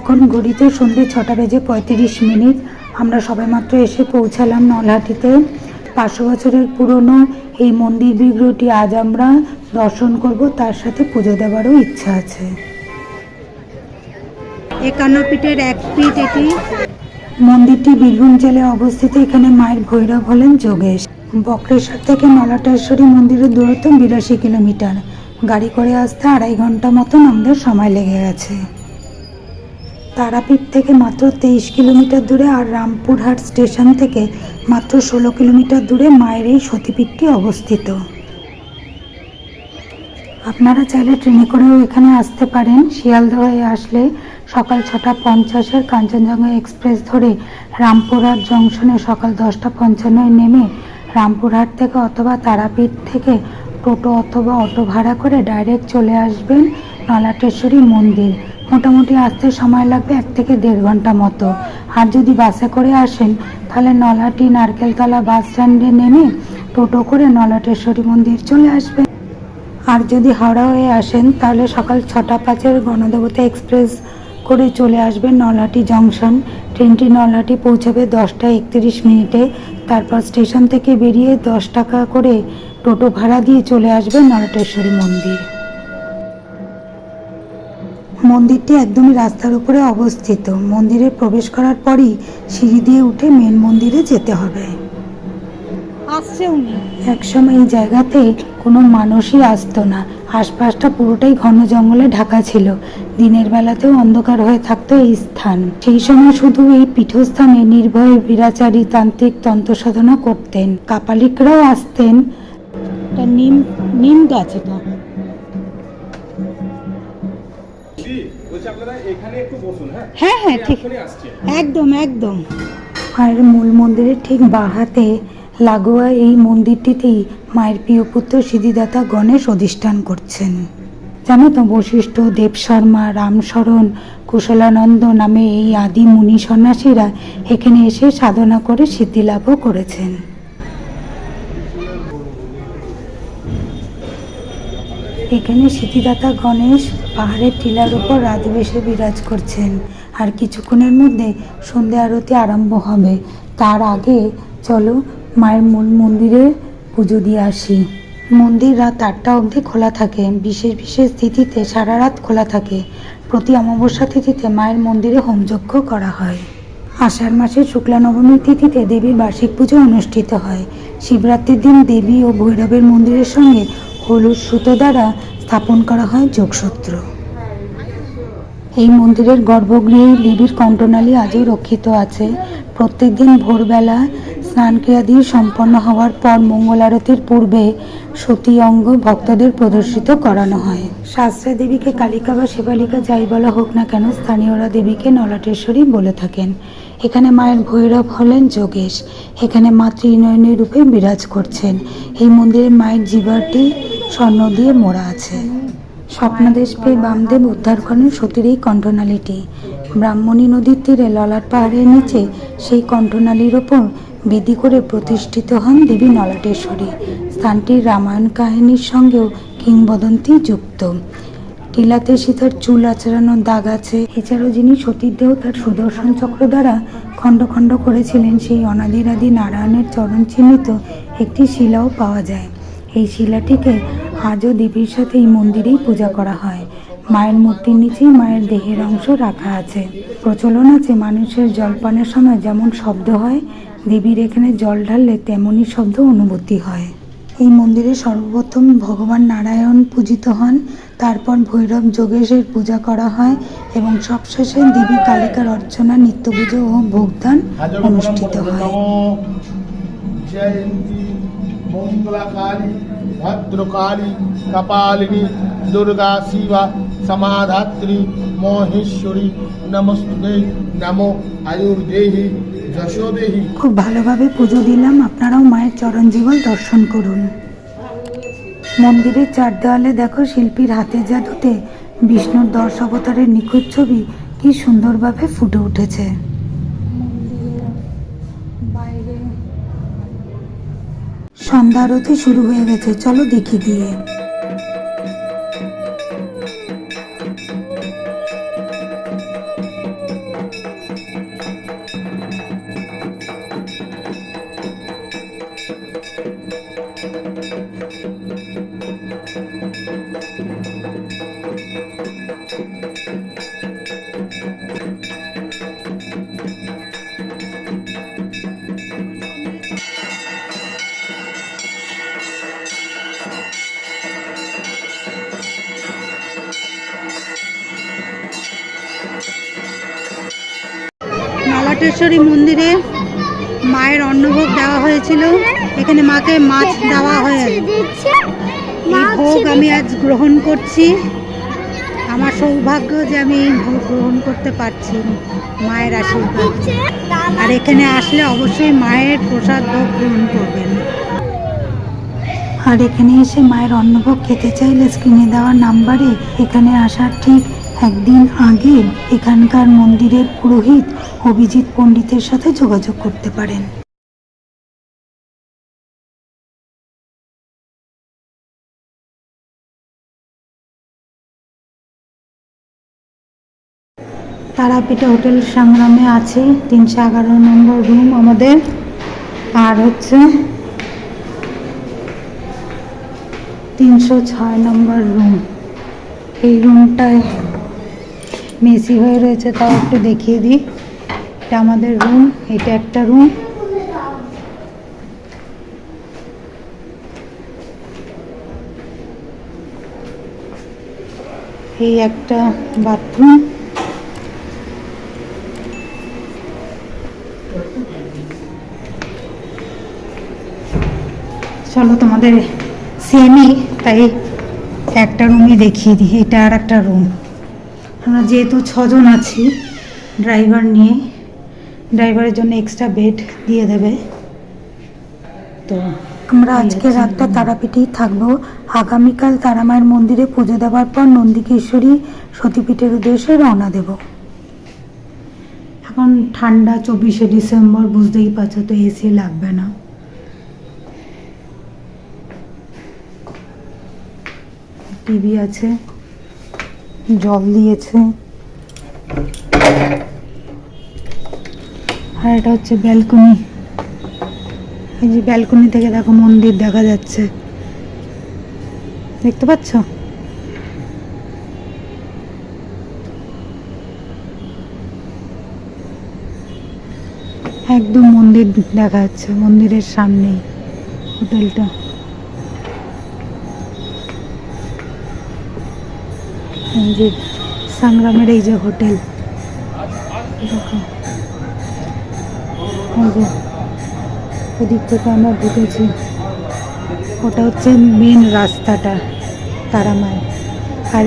এখন ঘড়িতে সন্ধ্যে ছটা বেজে পঁয়ত্রিশ মিনিট। আমরা সবেমাত্র এসে পৌঁছালাম নলহাটিতে। পাঁচশো বছরের পুরনো এই মন্দির বিগ্রহটি আজ আমরা দর্শন করব তার সাথে পুজো দেওয়ারও ইচ্ছা আছে। একান্ন পিঠের এক পিঠ এটি। মন্দিরটি বীরভূম জেলায় অবস্থিত। এখানে মায়ের ভৈরব হলেন যোগেশ। বক্রেশ্বর থেকে নলাটেশ্বরী মন্দিরের দূরত্ব বিরাশি কিলোমিটার। গাড়ি করে আসতে আড়াই ঘণ্টা মতন আমাদের সময় লেগে গেছে। তারাপীঠ থেকে মাত্র তেইশ কিলোমিটার দূরে আর রামপুরহাট স্টেশন থেকে মাত্র ষোলো কিলোমিটার দূরে মায়ের এই সতীপীঠটি অবস্থিত। আপনারা চাইলে ট্রেনে করেও এখানে আসতে পারেন। শিয়ালদহ আসলে সকাল ছটা পঞ্চাশের কাঞ্চনজঙ্ঘা এক্সপ্রেস ধরে রামপুরহাট জংশনে সকাল দশটা পঞ্চান্নয় নেমে রামপুরহাট থেকে অথবা তারাপীঠ থেকে টোটো অথবা অটো ভাড়া করে ডাইরেক্ট চলে আসবেন নলাটেশ্বরী মন্দির। মোটামুটি আসতে সময় লাগবে এক থেকে দেড় ঘণ্টা মতো। আর যদি বাসে করে আসেন, তাহলে নলাটি নারকেলতলা বাস স্ট্যান্ডে নেমে টোটো করে নলাটেশ্বরী মন্দির চলে আসবেন। আর যদি হাওড়া হয়ে আসেন, তাহলে সকাল ছটা পাঁচের গণদেবতা এক্সপ্রেস করে চলে আসবেন নলহাটি জংশন ট্রেনটি নলহাটি পৌঁছাবে দশটা একত্রিশ মিনিটে। তারপর স্টেশন থেকে বেরিয়ে দশ টাকা করে টোটো ভাড়া দিয়ে চলে আসবেন নলটেশ্বরী মন্দির। মন্দিরটি একদমই রাস্তার উপরে অবস্থিত। মন্দিরে প্রবেশ করার পরই সিঁড়ি দিয়ে উঠে মেন মন্দিরে যেতে হবে। আসছে উনি। একসময় এই জায়গাতে কোনো মানুষই আসতো না। আশপাশটা পুরোটাই ঘন জঙ্গলে ঢাকা ছিল। দিনের বেলাতেও অন্ধকার হয়ে থাকতো এই স্থান। সেই সময় শুধু এই পীঠস্থানে নির্ভয়ে বিরাচারী তান্ত্রিক তন্ত্র সাধনা করতেন। কাপালিকরাও আসতেন এটা নিম নিম গাছ এটা। দিদি, বলছি আপনারা এখানে একটু বসুন হ্যাঁ? হ্যাঁ হ্যাঁ ঠিক। একদম একদম। আর মূল মন্দিরের ঠিক বাহাতে লাগোয়া এই মন্দিরটিতেই মায়ের প্রিয় পুত্র সিদ্ধিদাতা গণেশ অধিষ্ঠান করছেন। জানো তো বশিষ্ঠ দেব শর্মা রামশরণ কুশলানন্দ নামে এই আদি মুনি সন্ন্যাসীরা এখানে এসে সাধনা করে সিদ্ধিলাভও করেছেন। এখানে সিদ্ধিদাতা গণেশ পাহাড়ের টিলার উপর রাজবেশে বিরাজ করছেন। আর কিছুক্ষণের মধ্যে সন্ধ্যা আরতি আরম্ভ হবে। তার আগে চলো মায়ের মূল মন্দিরে পুজো দিয়ে আসি। মন্দির রাত আটটা অবধি খোলা থাকে। বিশেষ বিশেষ তিথিতে সারা রাত খোলা থাকে। প্রতি অমাবস্যা তিথিতে মায়ের মন্দিরে হোমযজ্ঞ করা হয়। আষাঢ় মাসের শুক্লা নবমীর তিথিতে দেবীর বার্ষিক পুজো অনুষ্ঠিত হয়। শিবরাত্রির দিন দেবী ও ভৈরবের মন্দিরের সঙ্গে হলুদ সুতো দ্বারা স্থাপন করা হয় যোগসূত্র। এই মন্দিরের গর্ভগৃহে দেবীর কণ্ঠনালী আজও রক্ষিত আছে। প্রত্যেক দিন ভোরবেলা স্নান ক্রিয়াদি সম্পন্ন হওয়ার পর মঙ্গল আরতির পূর্বে সতী অঙ্গ ভক্তদের প্রদর্শিত করানো হয়। শাস্ত্রে দেবীকে কালিকা বা শিবালিকা যাই বলা হোক না কেন, স্থানীয়রা দেবীকে নলাটেশ্বরী বলে থাকেন। এখানে মায়ের ভৈরব হলেন যোগেশ। এখানে মা ত্রিনয়নী রূপে বিরাজ করছেন। এই মন্দিরে মায়ের জিবারটি স্বর্ণ দিয়ে মোড়া আছে। স্বপ্নাদেশ পেয়ে বামদেব উদ্ধার করেন সতীর এই কণ্ঠনালীটি। ব্রাহ্মণী নদীর তীরে ললাট পাহাড়ের নিচে সেই কণ্ঠনালীর ওপর বেদি করে প্রতিষ্ঠিত হন দেবী নলাটেশ্বরী। স্থানটির রামায়ণ কাহিনীর সঙ্গেও কিংবদন্তি যুক্ত। টিলাতে সীতার চুল আচড়ানোর দাগ আছে। এছাড়াও যিনি সতীর দেহ তার সুদর্শন চক্র দ্বারা খণ্ড খণ্ড করেছিলেন, সেই অনাদিরাদি নারায়ণের চরণ চিহ্নিত একটি শিলাও পাওয়া যায়। এই শিলাটিকে আজও দেবীর সাথে এই মন্দিরেই পূজা করা হয়। মায়ের মূর্তির নিচেই মায়ের দেহের অংশ রাখা আছে। প্রচলন আছে মানুষের জলপানের সময় যেমন শব্দ হয়, দেবীর এখানে জল ঢাললে তেমনই শব্দ অনুভূতি হয়। এই মন্দিরে সর্বপ্রথম ভগবান নারায়ণ পূজিত হন। তারপর ভৈরব যোগেশের পূজা করা হয় এবং সবশেষে দেবী কালিকার অর্চনা নিত্য পুজো ও ভোগদান অনুষ্ঠিত হয়। ভদ্রকালী, কপালিনী, দুর্গা, শিবা, সমাধাত্রী, মহেশ্বরী নমস্তে নমো, আয়ুর্দেহি খুব ভালোভাবে পুজো দিলাম, আপনারাও মায়ের চরণ জীবন দর্শন করুন। মন্দিরের চার দেওয়ালে দেখো শিল্পীর হাতে জাদুতে বিষ্ণুর দশ অবতারের নিখুঁত ছবি, কি সুন্দরভাবে ফুটে উঠেছে। সন্ধ্যা আরতি শুরু হয়ে গেছে, চলো দেখি গিয়ে। হাটেশ্বরী মন্দিরে মায়ের অন্নভোগ দেওয়া হয়েছিল। এখানে মাকে মাছ দেওয়া হয়েছে এই ভোগ আমি আজ গ্রহণ করছি। আমার সৌভাগ্য যে আমি এই ভোগ গ্রহণ করতে পারছি মায়ের আশীর্বাদ। আর এখানে আসলে অবশ্যই মায়ের প্রসাদ ভোগ গ্রহণ করবেন। আর এখানে এসে মায়ের অন্নভোগ খেতে চাইলে স্ক্রিনে দেওয়া নাম্বারে এখানে আসার ঠিক একদিন আগে এখানকার মন্দিরের পুরোহিত অভিজিৎ পণ্ডিতের সাথে যোগাযোগ করতে পারেন। তারাপীঠে হোটেল সংগ্রামে আছে, তিনশো এগারো নম্বর রুম আমাদের। আর হচ্ছে তিনশো ছয় নম্বর রুম। এই রুমটায় মেসি হয়ে রয়েছে, তাও একটু দেখিয়ে দিই। এটা আমাদের রুম এটা একটা রুম এই একটা বাথরুম চলো তোমাদের সেমই তাই একটা রুমই দেখিয়ে দিই। এটা আর একটা রুম আমরা যেহেতু ছজন আছি ড্রাইভার নিয়ে ড্রাইভারের জন্য এক্সট্রা বেড দিয়ে দেবে। তো আমরা আজকে রাতটা তারাপীঠেই থাকব। আগামীকাল তারামায়ের মন্দিরে পুজো দেওয়ার পর নন্দিকেশ্বরী সতীপীঠের উদ্দেশ্যে রওনা দেব। এখন ঠান্ডা চব্বিশে ডিসেম্বর বুঝতেই পারছ তো এসি লাগবে না। টিভি আছে। জল দিয়েছে। আর এটা হচ্ছে ব্যালকনি। এই যে ব্যালকনি থেকে দেখো মন্দির দেখা যাচ্ছে। দেখতে পাচ্ছ? একদম মন্দির দেখা যাচ্ছে, মন্দিরের সামনেই হোটেলটা। যে সংগ্রামের এই যে হোটেল। দেখো। এই ওদিক থেকে আমরা ঢুকেছি ওটা হচ্ছে মেন রাস্তাটা, তারামায়। আর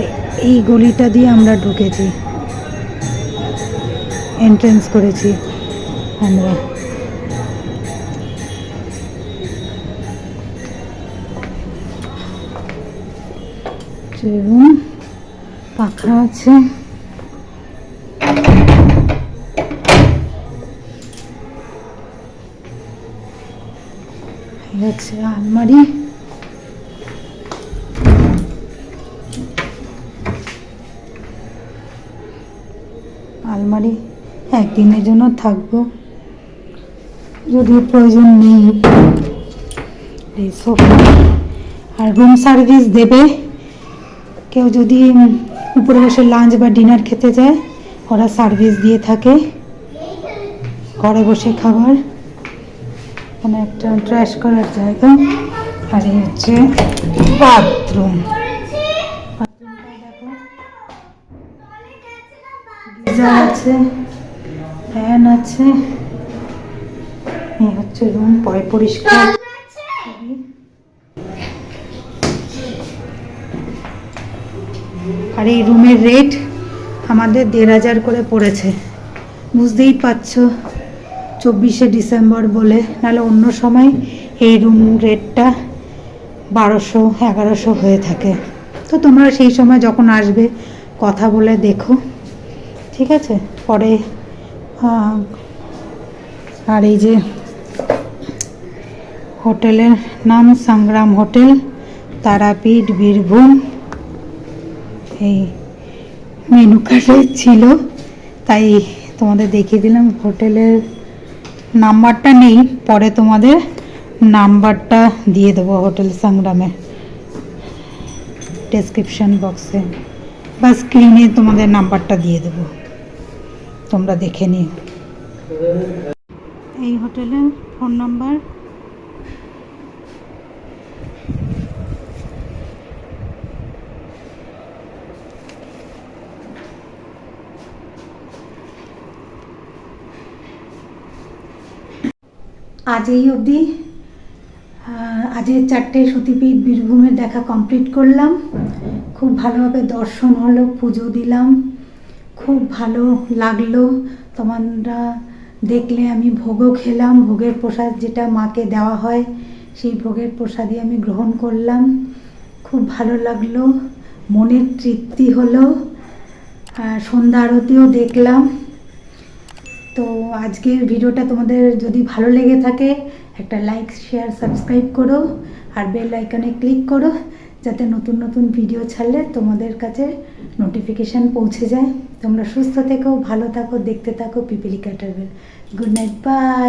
এই গলিটা দিয়ে আমরা ঢুকেছি। এন্ট্রেন্স করেছি আমরা। পাখা আছে। হচ্ছে আলমারি আলমারি একদিনের জন্য থাকব। যদি প্রয়োজন নেই আর রুম সার্ভিস দেবে। কেউ যদি উপরে বসে লাঞ্চ বা ডিনার খেতে যায় ওরা সার্ভিস দিয়ে থাকে। ঘরে বসে খাবার। এখানে একটা ড্রেস করার জায়গা। আর এই হচ্ছে বাথরুম আছে। ফ্যান আছে। এই হচ্ছে রুম পয় পরিষ্কার। আর এই রুমের রেট আমাদের দেড় হাজার করে পড়েছে। বুঝতেই পারছ। চব্বিশে ডিসেম্বর বলে, নাহলে অন্য সময় এই রুম রেটটা বারোশো, এগারোশো হয়ে থাকে। তো তোমরা সেই সময় যখন আসবে, কথা বলে দেখো। ঠিক আছে? পরে আর এই যে হোটেলের নাম সংগ্রাম হোটেল, তারাপীঠ, বীরভূম, এই মেনু কার্ডে ছিল। তাই তোমাদের দেখিয়ে দিলাম হোটেলের নাম্বারটা নেই, পরে তোমাদের নাম্বারটা দিয়ে দেবো হোটেল সংগ্রামে। ডেসক্রিপশন বক্সে বা স্ক্রিনে তোমাদের নাম্বারটা দিয়ে দেবো। তোমরা দেখে নিও। এই হোটেলের ফোন নাম্বার আজ এই অবধি আজের চারটে সতীপীঠ বীরভূমের দেখা কমপ্লিট করলাম। খুব ভালোভাবে দর্শন হলো, পুজো দিলাম। খুব ভালো লাগল। তোমরা দেখলে আমি ভোগও খেলাম। ভোগের প্রসাদ যেটা মাকে দেওয়া হয়, সেই ভোগের প্রসাদই আমি গ্রহণ করলাম। খুব ভালো লাগল। মনের তৃপ্তি হলো। সন্ধ্যা আরতিও দেখলাম। তো আজকের ভিডিওটা তোমাদের যদি ভালো লেগে থাকে, একটা লাইক শেয়ার সাবস্ক্রাইব করো আর বেল আইকনে ক্লিক করো যাতে নতুন নতুন ভিডিও ছাড়লে তোমাদের কাছে নোটিফিকেশান পৌঁছে যায়। তোমরা সুস্থ থেকো, ভালো থাকো, দেখতে থাকো পিপিলিকা ট্রাভেল গুড নাইট বাই